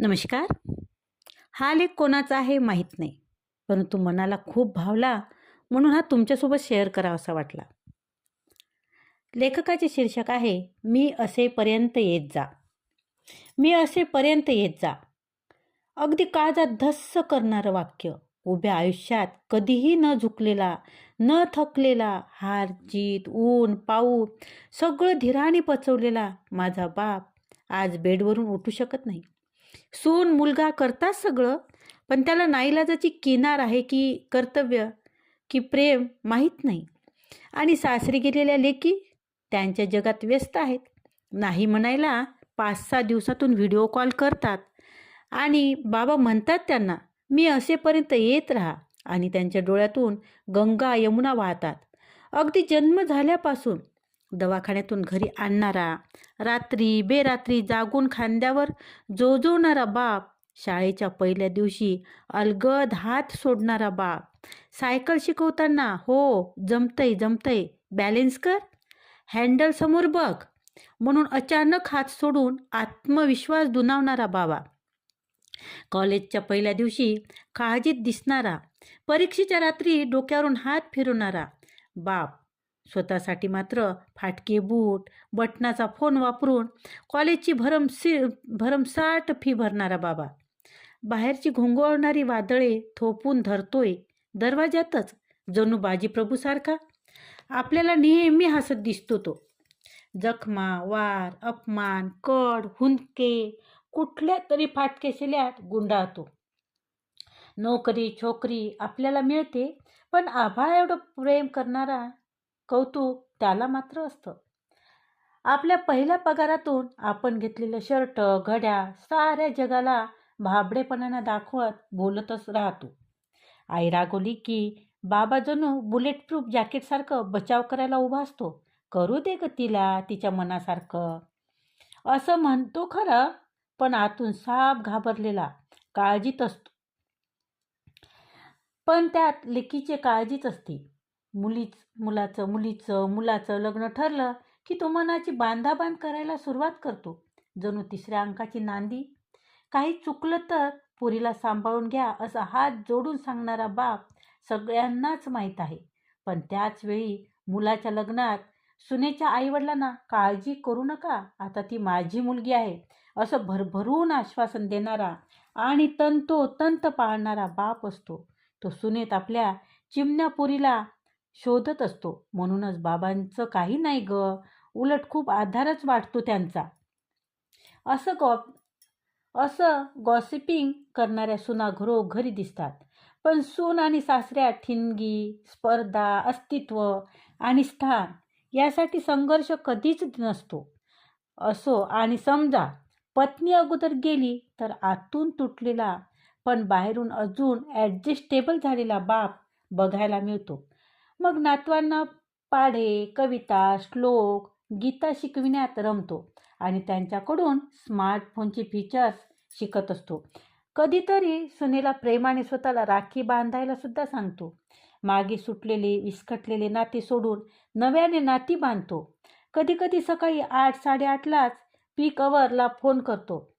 नमस्कार. हा लेख कोणाचा आहे माहीत नाही परंतु मनाला खूप भावला म्हणून हा तुमच्यासोबत शेअर करावा असा वाटला. लेखकाचे शीर्षक आहे मी असेपर्यंत येत जा. मी असेपर्यंत येत जा. अगदी काळजात धस्स करणारं वाक्य उभ्या आयुष्यात कधीही न झुकलेला न थकलेला हार जीत ऊन पाऊस सगळं धीराने पचवलेला माझा बाप आज बेडवरून उठू शकत नाही. सून मुलगा करतात सगळं पण त्याला नाईलाजाची किनार आहे की कर्तव्य की प्रेम माहीत नाही. आणि सासरी गेलेल्या लेकी त्यांच्या जगात व्यस्त आहेत. नाही म्हणायला पाच सहा दिवसातून व्हिडिओ कॉल करतात. आणि बाबा म्हणतात त्यांना मी असेपर्यंत येत राहा. आणि त्यांच्या डोळ्यातून गंगा यमुना वाहतात. अगदी जन्म झाल्यापासून दवाखान्यातून घरी आणणारा. रात्री बेरात्री जागून खांद्यावर जोजवणारा बाप शाळेच्या पहिल्या दिवशी अलगद हात सोडणारा बाप. सायकल शिकवताना हो जमतंय जमतंय बॅलेन्स कर हँडल समोर बघ म्हणून अचानक हात सोडून आत्मविश्वास दुनावणारा बाबा. कॉलेजच्या पहिल्या दिवशी काळजीत दिसणारा परीक्षेच्या रात्री डोक्यावरून हात फिरवणारा बाप. स्वतःसाठी मात्र फाटके बूट बटनाचा फोन वापरून कॉलेजची भरमसी भरमसाट फी भरणारा बाबा. बाहेरची घोंगवणारी वादळे थोपून धरतोय दरवाज्यातच जणू बाजीप्रभूसारखा आपल्याला नेहमी हसत दिसतो तो. जखमा वार अपमान कड हुंदके कुठल्या तरी फाटकेशिल्यात गुंडाळतो. नोकरी छोकरी आपल्याला मिळते पण आभाळ एवढं प्रेम करणारा कौतुक त्याला मात्र असतं. आपल्या पहिल्या पगारातून आपण घेतलेलं शर्ट घड्या साऱ्या जगाला भाबडेपणानं दाखवत बोलतच राहतो. आई रागवली की बाबा जणू बुलेट प्रूफ जॅकेटसारखं बचाव करायला उभा असतो. करू दे ग तिला तिच्या मनासारखं. असं म्हणतो खरं पण आतून साप घाबरलेला काळजीत असतो. पण त्यात लेकीचे काळजीच असते. मुलीच मुलाचं मुलीचं मुलाचं लग्न ठरलं की तो मनाची बांधाबांध करायला सुरुवात करतो. जणू तिसऱ्या अंकाची नांदी. काही चुकलं तर पुरीला सांभाळून घ्या असा हात जोडून सांगणारा बाप सगळ्यांनाच माहीत आहे. पण त्याच वेळी मुलाच्या लग्नात सुनेच्या आईवडिलांना काळजी करू नका आता ती माझी मुलगी आहे असं भरभरून आश्वासन देणारा आणि तंतोतंत पाळणारा बाप असतो. तो सुनेत आपल्या चिमण्या पुरीला शोधत असतो. म्हणूनच बाबांचं काही नाही ग. उलट खूप आधारच वाटतो त्यांचा. असं गॉ असं गॉसिपिंग करणाऱ्या सुना घरोघरी दिसतात. पण सून आणि सासऱ्या ठिणगी स्पर्धा अस्तित्व आणि स्थान यासाठी संघर्ष कधीच नसतो. असो आणि समजा पत्नी अगोदर गेली तर आतून तुटलेला पण बाहेरून अजून ॲडजस्टेबल झालेला बाप बघायला मिळतो. मग नातवांना पाढे कविता श्लोक गीता शिकविण्यात रमतो आणि त्यांच्याकडून स्मार्टफोनचे फीचर्स शिकत असतो. कधीतरी सुनेला प्रेमाने स्वतःला राखी बांधायला सुद्धा सांगतो. मागे सुटलेले विस्कटलेले नाते सोडून नव्याने नाती बांधतो. कधीकधी सकाळी आठ साडेआठलाच पीक अवरला फोन करतो.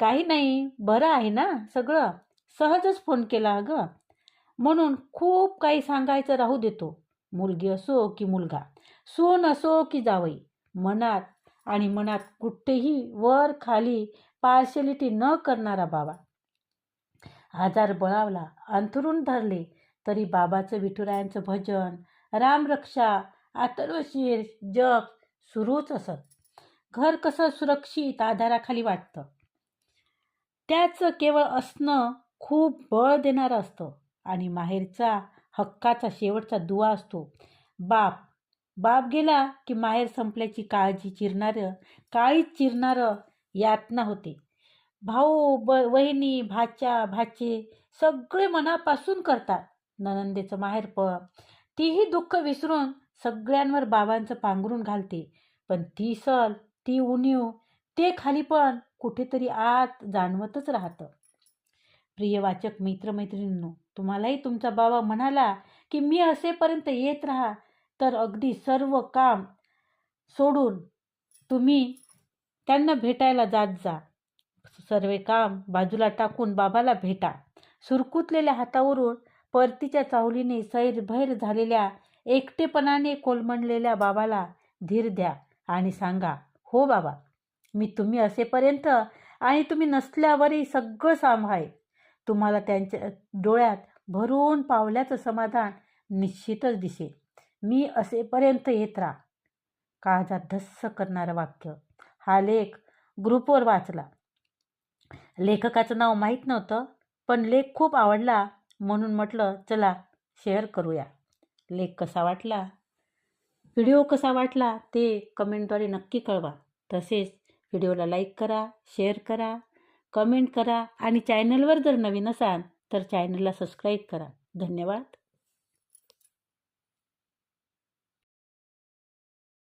काही नाही बरं आहे ना सगळं? सहजच फोन केला ग म्हणून खूप काही सांगायचं राहू देतो. मुलगी असो की मुलगा सून असो की जावई मनात आणि मनात कुठेही वर खाली पार्शलिटी न करणारा बाबा. आजार बळावला अंथरून धरले तरी बाबाचं विठुरायांचं भजन रामरक्षा आतर्वशीर जप सुरूच असत. घर कसं सुरक्षित आधाराखाली वाटतं. त्याचं केवळ असणं खूप बळ देणारं असतं आणि माहेरचा हक्काचा शेवटचा दुवा असतो. बाप. बाप गेला की माहेर संपल्याची काळजी चिरणारं काळीच चिरणारं यातना होते. भाऊ ब वहिनी भाच्या भाचे सगळे मनापासून करतात. ननंदेचं माहेर प तीही दुःख विसरून सगळ्यांवर बाबांचं पांघरून घालते. पण ती सल ती उणीव ते खाली पण कुठेतरी आत जाणवतच राहतं. प्रिय वाचक मित्रमैत्रिणींनो तुम्हालाही तुमचा बाबा म्हणाला की मी असेपर्यंत येत राहा तर अगदी सर्व काम सोडून तुम्ही त्यांना भेटायला जात जा. सर्व काम बाजूला टाकून बाबाला भेटा. सुरकुतलेल्या हातावरून परतीच्या चावलीने सैरभैर झालेल्या एकटेपणाने कोलमडलेल्या बाबाला धीर द्या आणि सांगा हो बाबा मी तुम्ही असेपर्यंत आणि तुम्ही नसल्यावरही सगळं सांभाळेल तुम्हाला त्यांच्या डोळ्यात भरून पावल्याचं समाधान निश्चितच दिसेल. मी असेपर्यंत येत राहा. काळजात धस्स करणारं वाक्य. हा लेख ग्रुपवर वाचला. लेखकाचं नाव माहीत नव्हतं पण लेख खूप आवडला म्हणून म्हटलं चला शेअर करूया. लेख कसा वाटला? व्हिडिओ कसा वाटला ते कमेंटद्वारे नक्की कळवा. तसेच व्हिडिओला लाईक करा शेअर करा. कमेंट करा आणि चॅनलवर जर नवीन असाल तर चॅनलला सबस्क्राईब करा. धन्यवाद.